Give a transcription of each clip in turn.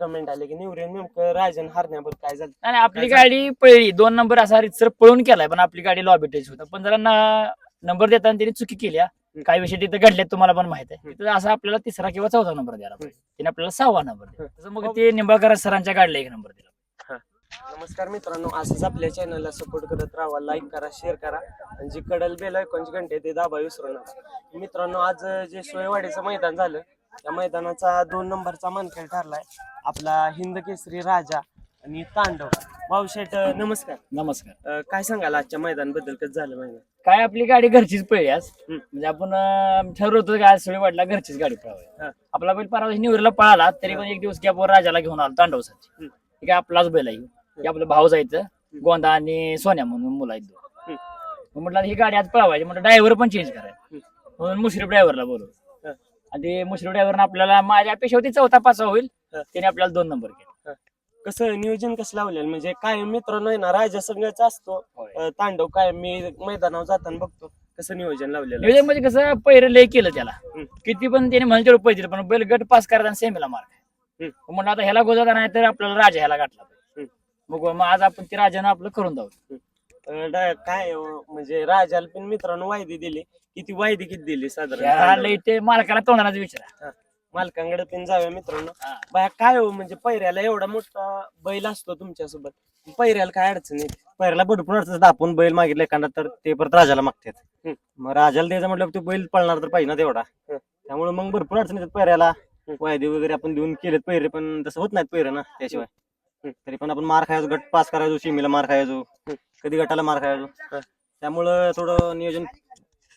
Comment आले की निवरेन नेमकं राजन हरण्यावर काय झालं? आणि आपली गाडी पळली. दोन नंबर असा रितसर पळून केलाय पण आपली गाडी लॉबी टच होता. पण जरा नंबर देताना त्यांनी चुकी केली हा. काही विषय तिथे घडले तुम्हाला पण माहीत आहे. तिथं असं आपल्याला तिसरा किंवा चौथा नंबर द्यायला पाहिजे तिने आपल्याला सहावा नंबर दिला. तसं मग ते निंबाळकर सरांच्या गाडीला एक नंबर दिला. नमस्कार मित्रांनो असंच आपल्या चॅनलला सपोर्ट करत राहा. लाईक करा शेअर करा. आणि जी कडल बेल ऐकूनची घंटे ते दाबा विसरू नका. मित्रांनो आज जे सोयवाडीचं मैदान झालं त्या मैदानाचा दोन नंबरचा मानखेळ ठरलाय. आपला हिंद केसरी राजा आणि तांडव. भाऊशेठ नमस्कार. नमस्कार. अं, काय सांगाल आजच्या मैदानाबद्दल? कसं झालं मैदान? काय आपली गाडी घरचीच पळली आज. हम्म. म्हणजे आपण अं, ठरवलं होतं की आज सगळी वाटला घरचीच गाडी पळावी. आपला बैल परवा निवरीला पळाला तरी पण एक दिवस गॅपवर राजाला घेऊन आलो तांडवसाठी. हम्म. ठीक आहे आपलाच बैल आहे. की आपलं भाऊ जायचं गोंदा आणि सोन्या म्हणून मुलं आहेत दोन. हम्म. मग म्हटलं ही गाडी आज पळवायची म्हटलं ड्रायव्हर पण चेंज करायचं म्हणून मुश्रीफ ड्रायव्हरला बोलवलं. आणि ते मुश्रीफ ड्रायव्हरनं आपल्याला माझ्या अपेक्षा होती चौथा पाचवा होईल. त्याने आपल्याला दोन नंबर केला. कसं नियोजन कसं लावलेलं? म्हणजे काय मित्रांनो आहे ना राजा संघाच असतो. अं, तांडव काय मी मैदानावर जाताना बघतो. कसं नियोजन लावलेलं? नियोजन म्हणजे कसं पहिरं लय केलं त्याला. हम्म. किती पण त्याने म्हणले तेवढं पैसे दिले, पण बैल गट पास करायचा सेमीला मार्क हम्म. म्हणलं आता ह्याला गोजादा नाही तर आपल्याला राजा ह्याला गाठला. मग मग आज आपण ते राजानं आपलं करून जाऊ अं, डा- काय म्हणजे राजाला पण मित्रांनो वायदी दिली. किती वायदी किती दिली साधारण? इथे मालकाला तोंडालाच विचारा. मालकांकडे पण जाऊया मित्रांनो. हा. बाया काय हो म्हणजे पैऱ्याला एवढा मोठा बैल असतो तुमच्यासोबत. पैऱ्याला काय अडचण येते पहिला भरपूर अडचण आपण बैल मागितलं एखादा तर ते परत राजाला मागतात. हम्म. मग राजाला द्यायचं म्हटलं तो बैल पळणार तर पाहिजे ना तेवढा. हम्म. त्यामुळे मग भरपूर अडचण येतात पैऱ्याला. वायदे वगैरे आपण देऊन केलेत पैरे पण तसं होत नाहीत पैरे ना त्याशिवाय. हम्म. तरी पण आपण मार खायचो गट पास करायचो शिमीला मार खायचो. कधी गटाला मार खायचो. त्यामुळं थोडं नियोजन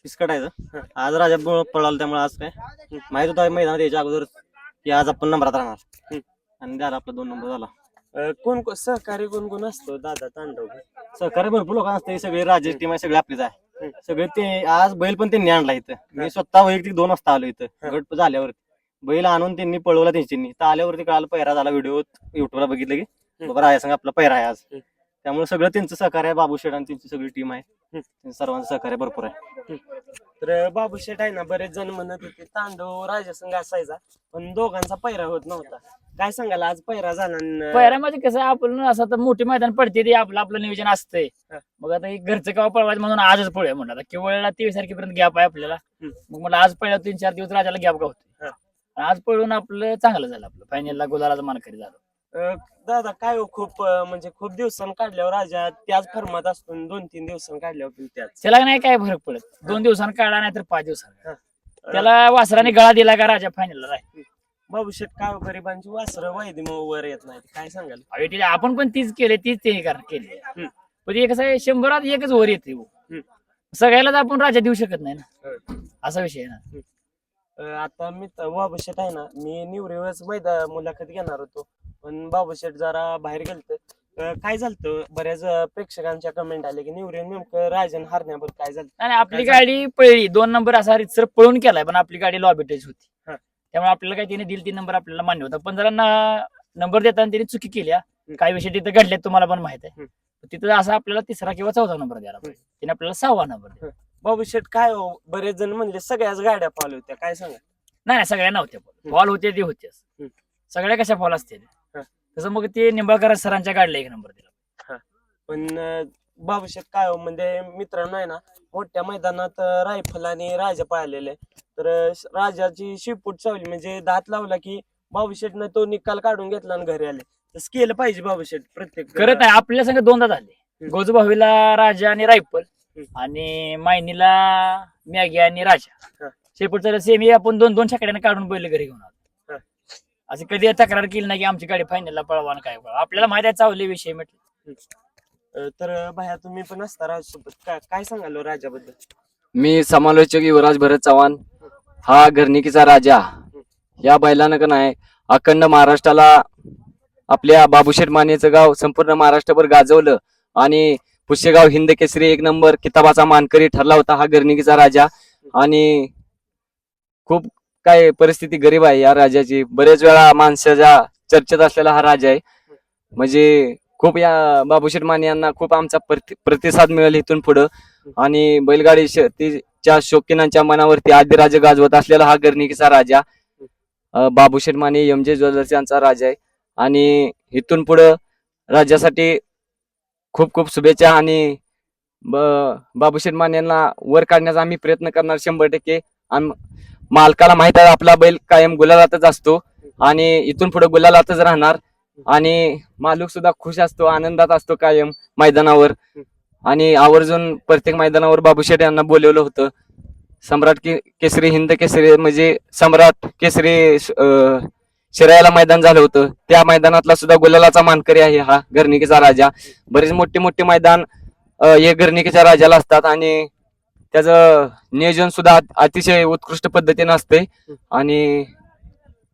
फिसकटायचं हं. आज राजा पळाला त्यामुळे आज काय? माहीत होतं मैदानात याच्या अगोदर की आज आपण नंबरात राहणार. आणि झाला आपला दोन नंबर झाला. कोण कोण सहकारी कोण कोण असतो? दादा तांडव. सहकार्य भरपूर लोक असते. सगळे राजेश टीम आहे सगळे आपलीच आहे. सगळे ते आज बैल पण त्यांनी आणला इथं. मी स्वतः वैयक्तिक दोन वाजता आलो इथं. गट झाल्यावर बैल आणून त्यांनी पळवला त्यांनी तर आल्यावरती कळालं पैरा झाला. व्हिडिओ युट्यूबला बघितलं की. बाबा राया संग आपला पैरा आहे आज. त्यामुळे सगळं त्यांचं सहकार्य आहे बाबू शेड आणि त्यांची सगळी टीम आहे. त्यांचं सर्वांचं सहकार्य भरपूर आहे. तर बाबू शेठ आहे ना बरेच जण म्हणत होते तांडव राजा संघ असायचा पण दोघांचा पैरा होत नव्हता. काय सांगाल आज पैरा झाला न- पहिऱ्यामध्ये कसं आपण असं तर मोठी मैदान पडते ते आपलं आपलं नियोजन असतंय. हा. मग आता हे घरचं केव्हा पळवायचं म्हणून आजच पळूया म्हणलं. आता केवळ तेवीस तारखेपर्यंत गॅप आहे आपल्याला. हम्म. मग मला आज पहिल्या तीन चार दिवस राजाला गॅप गावतो हा. आज पळून आपलं चांगलं झालं आपलं. फायनलला गुलालाचा मानकरी झालं. अं, दादा काय हो खूप अं, म्हणजे खूप दिवसांनी काढल्यावर राजा त्याच फर्मात असतो आणि दोन तीन दिवसांनी काढल्यावर पण त्याच. त्याला नाही काय फरक पडत. दोन दिवसांनी काढा नाही तर पाच दिवसांनी. हा. त्याला वासराने गळा दिला का राजा फायनलला राहील बाबू काय हो, गरिबांची वासरं मग वर येत नाही काय सांगाल? आपण पण तीच केले तीच ते कर- केली. हम्म. पण ते कसं आहे शंभरात एकच वर येते हो. हम्म. सगळ्यालाच आपण राजा देऊ शकत नाही ना. होय. असा विषय आहे ना. अं, आता मी बाबू आहे ना मी निवरेवरच मैदा मुलाखत घेणार होतो. पण बाबू शेठ जरा बाहेर गेलत. काय झालं बऱ्याच अं, प्रेक्षकांच्या कमेंट आले की निवरे नेमकं राजन हरण्यावर काय झालं आणि आपली काय गाडी पळली. दोन नंबर असा रितसर पळून केलाय पण आपली गाडी लॉबी टच होती. हा. त्यामुळे आपल्याला काय तिने दिल तीन नंबर आपल्याला मान्य होता. पण जरा नंबर देताना तिने चुकी केली हा. काही विषय तिथे घडले तुम्हाला पण माहीत आहे. तिथं असं आपल्याला तिसरा किंवा चौथा नंबर द्यायला पाहिजे. तिने आपल्याला सहावा नंबर दिला. बाबू शेठ काय हो? बरेच जण म्हणले सगळ्याच गाड्या फॉलो होत्या. काय सांगा नाही नाही सगळ्या नव्हत्या फॉल होते ते होतेच. हम्म. सगळ्या कशा फॉल असते हा. तसं मग ते निंबाळकर सरांच्या गाडीला एक नंबर दिला पण अं, शेठ काय हो म्हणजे मित्रांनो आहे ना मोठ्या मैदानात अं, रायफल आणि राजा पाळलेले तर अं, राजाची शिपूट चावली म्हणजे दात लावला की बाबू शेठनं तो निकाल काढून घेतला आणि घरी आले तसं केलं पाहिजे बाबू शेठ प्रत्येक करत आहे आपल्या संग दोनदा झाले हम्म. गोजूभावीला राजा आणि रायफल हम्म. आणि मायनीला मॅगी आणि राजा हा. शेपूटचा सेमी आपण दोन दोन छकड्याने काढून बैल घरी घेऊन आलो. असं कधी तक्रार केली नाही की आमची गाडी फायनलला पळवा आणि काय पळवा. आपल्याला माहिती आहे चावले विषय म्हटलं. अं, तर भाया तुम्ही पण असता राजसोबत. काय काय सांगाल हो राजाबद्दल? मी समालोचक युवराज भरत चव्हाण. हा घरणिकीचा राजा. या बैलानं का नाही अखंड महाराष्ट्राला आपल्या बाबूशेठ मानेचं गाव संपूर्ण महाराष्ट्रभर गाजवलं. आणि पुष्यगाव हिंद केसरी एक नंबर किताबाचा मानकरी ठरला होता हा घरणिकीचा राजा. आणि खूप काय परिस्थिती गरीब आहे या राजाची बरेच वेळा माणसाच्या चर्चेत असलेला हा राजा आहे. म्हणजे खूप या बाबूशेठ माने यांना खूप आमचा प्रति- प्रतिसाद मिळेल इथून पुढं. आणि बैलगाडी शर्तीच्या शौकीनांच्या मनावरती आदिराज गाजवत असलेला हा गर्निकीचा राजा Babu Babusheth Mane M J jewellers यांचा राजा आहे. आणि इथून पुढं राज्यासाठी खूप खूप शुभेच्छा आणि ब- बाबूशेठ माने यांना वर काढण्याचा आम्ही प्रयत्न करणार शंभर टक्के. आम- मालकाला माहीत आहे आपला बैल कायम गुलालातच असतो. आणि इथून पुढे गुलालातच राहणार. आणि मालूक सुद्धा खुश असतो आनंदात असतो कायम मैदानावर. आणि आवर्जून प्रत्येक मैदानावर बाबूशेठ यांना बोलवलं होतं. सम्राट के- केसरी हिंद केसरी म्हणजे सम्राट केसरी अं, शिरायला मैदान झालं होतं. त्या मैदानातला सुद्धा गुलालाचा मानकरी आहे हा घरणिकेचा राजा. बरेच मोठे मोठे मैदान हे गर्निकीच्या राजाला असतात. आणि त्याचं नियोजन सुद्धा अत- अतिशय उत्कृष्ट पद्धतीनं असते आणि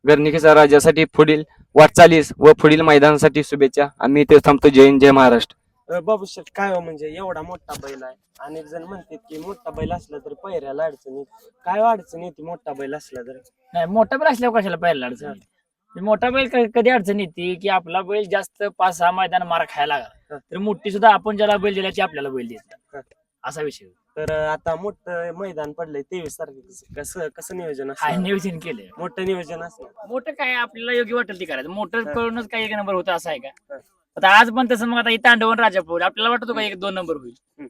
गर्निकीच्या राजासाठी पुढील वाटचालीस व पुढील मैदानासाठी शुभेच्छा. आम्ही इथे थांबतो. जय हिंद जय महाराष्ट्र. बाबू शेठ काय हो म्हणजे एवढा मोठा बैल आहे. अनेक जण म्हणतात की मोठा बैल असला तर पहिऱ्याला अडचण येते. काय अडचण येते मोठा बैल असला तर? नाही मोठा बैल असल्यावर कशाला पहिला अडचण येते? मोठा बैल क- कधी अडचण येते की आपला बैल जास्त पाच सहा मैदान मार खायला लागला हा. तर मोठी सुद्धा आपण ज्याला बैल दिला ती आपल्याला बैल देत. हा. असा विषय तर आता मोठं मैदान पडलंय तेवीस तारखेचं. कसं कसं नियोजन असणार? नियोजन केलंय. मोठं नियोजन असणार. मोठं काय आपल्याला योग्य वाटेल ते करायचं. मोठं. करूनच काय एक नंबर होतं असं आहे का. आता आज पण तसं मग आता ही तांडवन राजापूर आपल्याला वाटतो का एक दोन नंबर होईल?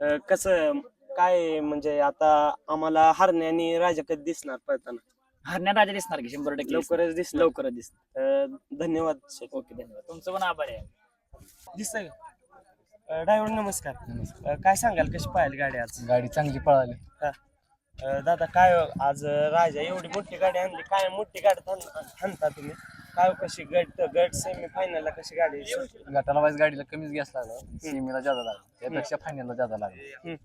अ, कसं काय म्हणजे आता आम्हाला हरणे आणि राजा कधी दिसणार पळताना? हरण्या राजा दिसणार की शंभर टक्के दिसणार. लवकरच दिसणार. लवकरच दिसणार. अ, धन्यवाद शेठ ओके धन्यवाद. तुमचं पण आभार आहे. दिसतंय ड्रायव्हर नमस्कार. अ, काय सांगाल कशी पाहिली गाडी आज? गाडी चांगली पळाली. अ, दादा काय हो, आज राजा एवढी मोठी गाडी आणली काय मोठी गाडी हाणता तुम्ही? काय हो, कशी गट गट सेमी फायनलला कशी गाडी गटाला वाईज गाडीला कमीच गॅस लागला. सीमेला जादा लागला. त्यापेक्षा फायनलला जादा लागला. हम्म.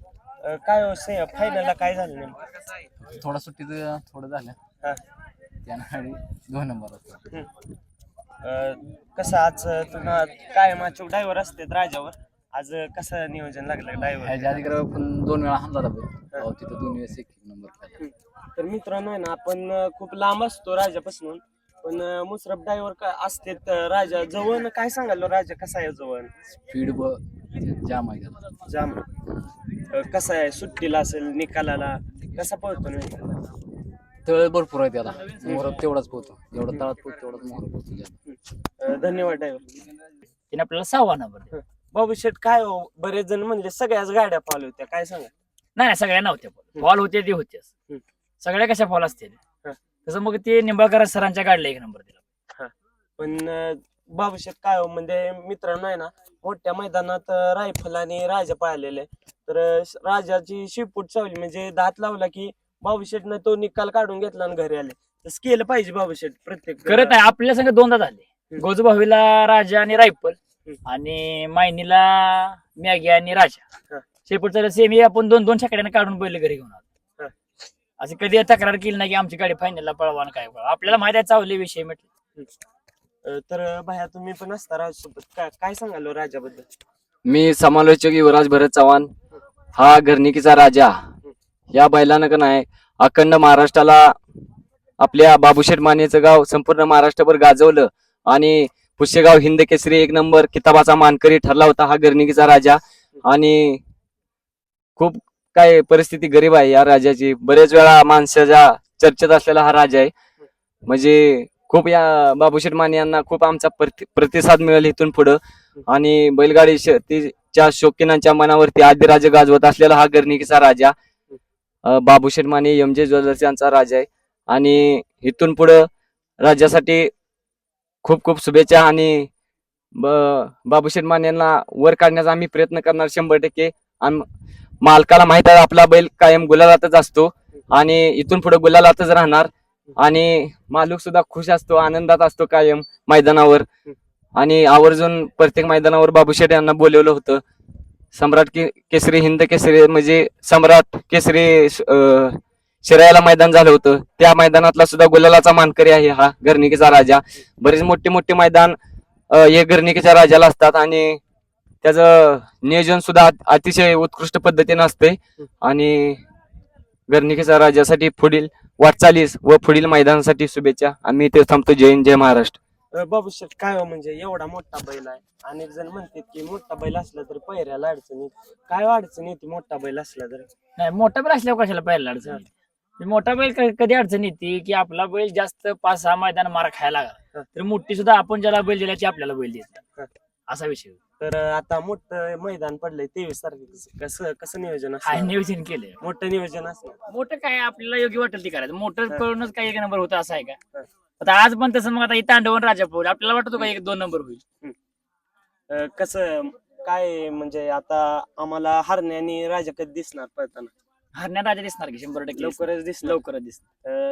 अ, काय हो से फायनलला काय झालं नेमकं? थोडा सुट्टीचं थोडं झालं. हा. त्यानं गाडी दोन नंबर होता. हम्म. अ, कसं आज तुम्हाला काय माचूक ड्रायव्हर असते राजावर? आज कसं नियोजन लागलं ड्रायव्हर ह्याच्या आधी कडे पण दोन वेळा हमला बघ. तिथं दोन वेळेस एक नंबर तर मित्रांनो आहे ना आपण अ, खूप लांब असतो राजापासून पण अ, मुसरफ ड्रायव्हर काय असते तर राजा जवळ काय सांगाल राजा कसा आहे जवळ? स्पीड ब जाम आहे त्याला. जाम. अ, कसा आहे? सुट्टीला असेल निकालाला कसा पळतो नेमका? तळ भरपूर आहे त्याला. मोहरात तेवढाच पोहतो एवढा तळात पोहतो तेवढाच मोहर पोहतो अ, धन्यवाद ड्रायव्हर तिने आपल्याला सहावा नंबर दिला. शेठ काय हो बरेच जण म्हणले सगळ्याच गाड्या फॉलो होत्या काय सांगा नाही नाही सगळ्या नव्हत्या फॉल होते ते होतेच. हम्म. सगळ्या कशा फॉल असतील? हा. तसं मग ते निंबाळकर सरांच्या गाडीला एक नंबर दिला. पण अ, शेठ काय हो म्हणजे मित्रांनो आहे ना मोठ्या मैदानात अ, रायफल आणि राजा पाहिलेले तर अ, राजाची शिपूट चावली म्हणजे दात लावला की शेठनं तो निकाल काढून घेतला आणि घरी आले. तसं केलं पाहिजे शेठ प्रत्येक करत आहे आपल्या संग दोनदा झाले. गोजूभावीला राजा आणि रायफल. हम्म. आणि मायनीला मॅगी आणि राजा. शेपूटचा सेमी आपण दोन दोन छकड्याने काढून पहिले घरी घेऊन आलो. असं कधी तक्रार केली नाही की आमची गाडी फायनलला पळवा काय पळवा. आपल्याला माहिती आहे चावले विषय म्हटलं. तर भाया तुम्ही पण असता राजसोबत काय काय सांगाल हो राजाबद्दल? मी समालोचक युवराज भरत चव्हाण. हा घरनिकीचा राजा. या बैलानं का नाही अखंड महाराष्ट्राला आपल्या बाबूशेठ मानेचं गाव संपूर्ण महाराष्ट्रभर गाजवलं आणि पुसेगाव हिंद केसरी एक नंबर किताबाचा मानकरी ठरला होता हा गर्णिकीचा राजा. आणि खूप काय परिस्थिती गरीब आहे या राजाची. बरेच वेळा माणसाच्या चर्चेत असलेला हा राजा आहे. म्हणजे खूप या बाबूशेठ माने यांना खूप आमचा प्रति- प्रतिसाद मिळेल इथून पुढं. आणि बैलगाडी शर्यतीच्या शौकीनांच्या मनावरती आदिराज गाजवत असलेला हा गर्णिकीचा राजा. Babu Babusheth Mane M J jewellers यांचा राजा आहे. आणि इथून पुढं राज्यासाठी खूप खूप शुभेच्छा आणि ब- बाबूशेठ यांना वर काढण्याचा आम्ही प्रयत्न करणार शंभर टक्के. मालकाला माहीत आहे आपला बैल कायम गुलालातच असतो आणि इथून पुढे गुलालातच राहणार. आणि मालूक सुद्धा खुश असतो आनंदात असतो कायम मैदानावर. आणि आवर्जून प्रत्येक मैदानावर बाबूशेठ यांना बोलवलं होतं. सम्राट के- केसरी हिंद केसरी म्हणजे सम्राट केसरी शिरायला मैदान झालं होतं. त्या मैदानातला सुद्धा गुलालाचा मानकरी आहे हा गर्निकीचा राजा. बरेच मोठे मोठे मैदान हे गर्निकीच्या राजाला असतात आणि त्याचं नियोजन सुद्धा अत- अतिशय उत्कृष्ट पद्धतीनं असते. आणि गर्निकीच्या राजासाठी पुढील वाटचालीस व पुढील मैदानासाठी शुभेच्छा. आम्ही इथे थांबतो. जय हिंद जय महाराष्ट्र. अ, बाबू शेठ काय हो म्हणजे एवढा मोठा बैल आहे. अनेक जण म्हणतात की मोठा बैल असला तर पहिऱ्याला अडचण येते. काय अडचण येते मोठा बैल असला तर? नाही मोठा बैल असल्यावर कशाला पहिला अडचण? मोठा बैल क- कधी अडचण येते की आपला बैल जास्त पाच सहा मैदान मार खायला लागला. तर मोठी सुद्धा आपण ज्याला बैल दिला ती आपल्याला बैल देत. नाही. असा विषय तर आता मोठं मैदान पडलंय तेवीस तारखेचं. कसं कसं नियोजन हा असणार नियोजन केलंय. मोठं नियोजन असणार? मोठं काय आपल्याला योग्य वाटेल ते करायचं. मोठं. करूनच काय एक नंबर होतं असं आहे का? हा. आता आज पण तसं मग आता हे तांडवन राजापूर आपल्याला वाटतो का एक दोन नंबर होईल? अं, कसं काय म्हणजे आता आम्हाला हरणे आणि राजा कधी दिसणार पळताना? हरण्या राजा दिसणार की शंभर टक्के. लवकरच दिसणार लवकरच दिसणार